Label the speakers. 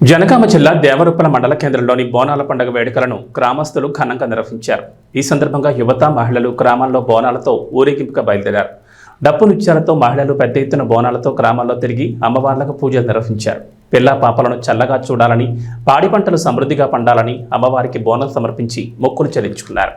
Speaker 1: జనగామ జిల్లా దేవరూపల మండల కేంద్రంలోని బోనాల పండుగ వేడుకలను గ్రామస్తులు ఘనంగా నిర్వహించారు ఈ సందర్భంగా యువత మహిళలు గ్రామాల్లో బోనాలతో ఊరేగింపుగా బయలుదేరారు డప్పు నృత్యాలతో మహిళలు పెద్ద ఎత్తున బోనాలతో గ్రామాల్లో తిరిగి అమ్మవార్లకు పూజలు నిర్వహించారు పిల్ల పాపలను చల్లగా చూడాలని పాడి పంటలు సమృద్ధిగా పండాలని అమ్మవారికి బోనం సమర్పించి మొక్కులు చెల్లించుకున్నారు